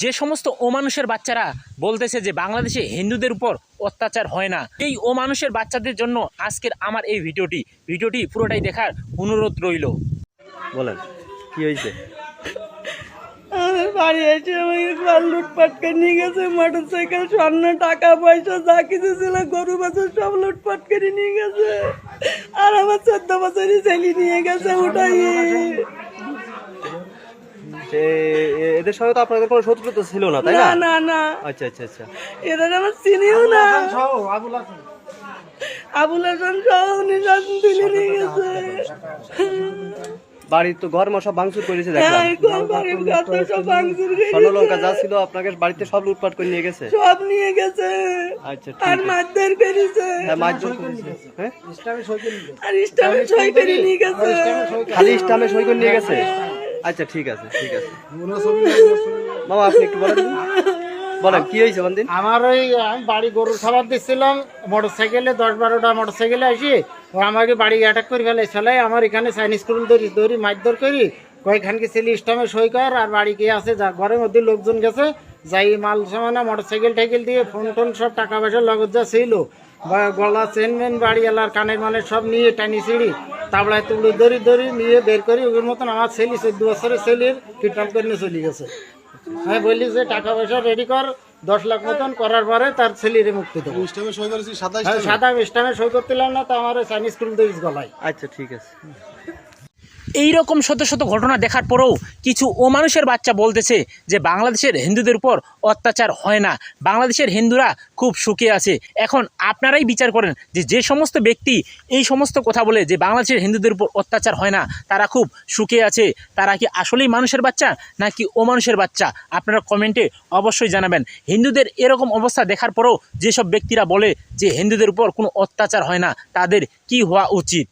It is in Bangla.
যে সমস্ত অমানুষের বাচ্চারা বলতেছে যে বাংলাদেশে হিন্দুদের উপর অত্যাচার হয় না এই অমানুষের বাচ্চাদের জন্য আজকের আমার এই ভিডিওটি। ভিডিওটি পুরোটাই দেখার অনুরোধ রইল। বলেন কি হয়েছে? বাড়ি এসে লুটপাট করে নিয়ে গেছে মোটর সাইকেল স্বর্ণ টাকা পয়সা যা কিছু ছিল গরু বাছুর সব লুটপাট করে নিয়ে গেছে। আর আমার চোদ্দ বছরই ছেলে নিয়ে গেছে ওটাই। এদের সঙ্গে তো আপনাদের কোনো শত্রুতা ছিল না তাই না? না না না। আচ্ছা আচ্ছা আচ্ছা। এদের আমার চিনিও না। আবুল হাসান। সহ উনি সব তুলে নিয়ে গেছে। বাড়ির তো ঘর মশা ভাঙচুর করেছে দেখলাম। হ্যাঁ স্বর্ণলঙ্কা যা ছিল আপনাকে বাড়িতে সব লুটপাট করে নিয়ে গেছে? সব নিয়ে গেছে। আচ্ছা আর মারধর করেছে। হ্যাঁ হ্যাঁ? আর ইস্টামে সই করে নিয়ে গেছে। খালি ইস্টামে সই করে নিয়ে গেছে? আচ্ছা ঠিক আছে ঠিক আছে। বাবা আপনি একটু বলেন। বলেন কি হয়েছে বলেন আমার ওই আমি বাড়ি গরুর খাবার দিচ্ছিলাম মোটর সাইকেলে দশ বারোটা মোটর সাইকেলে আসি ও আমাকে বাড়ি অ্যাটাক করে ফেলে চলাই আমার এখানে চাইনিজ স্কুল ধরি ধরি মারধর করি কয়েকখানকে ছেলে ইস্টামে সই কর আর বাড়ি কে আছে যা ঘরের মধ্যে লোকজন গেছে যাই মাল সামানা মোটর সাইকেল টাইকেল দিয়ে ফোন টোন সব টাকা পয়সা লগত যা ছিল গলা চেন মেন বাড়ি এলার কানের মানে সব নিয়ে টানি ছিঁড়ি। তাবলায় তুলে দড়ি দড়ি নিয়ে বের করি। ওর মতন আমার ছেলে চোদ্দ বছরের ছেলের কিডন্যাপ করে নিয়ে চলে গেছে। হ্যাঁ বললি যে টাকা পয়সা রেডি কর দশ লাখ মতন করার পরে তার ছেলের মুক্তি দেবো। হ্যাঁ, সাদা ইস্টামে সই করতে না তো আমার চাইনিজ স্কুল দিস গলায়। আচ্ছা ঠিক আছে। এই রকম শত শত ঘটনা দেখার পরেও কিছু অমানুষের বাচ্চা বলতেছে যে বাংলাদেশের হিন্দুদের উপর অত্যাচার হয় না। বাংলাদেশের হিন্দুরা খুব সুখে আছে। এখন আপনারাই বিচার করেন যে যে সমস্ত ব্যক্তি এই সমস্ত কথা বলে যে বাংলাদেশের হিন্দুদের উপর অত্যাচার হয় না, তারা খুব সুখে আছে। তারা কি আসলেই মানুষের বাচ্চা নাকি অমানুষের বাচ্চা? আপনারা কমেন্টে অবশ্যই জানাবেন। হিন্দুদের এরকম অবস্থা দেখার পরেও যেসব ব্যক্তিরা বলে যে হিন্দুদের উপর কোনো অত্যাচার হয় না, তাদের কি হওয়া উচিত?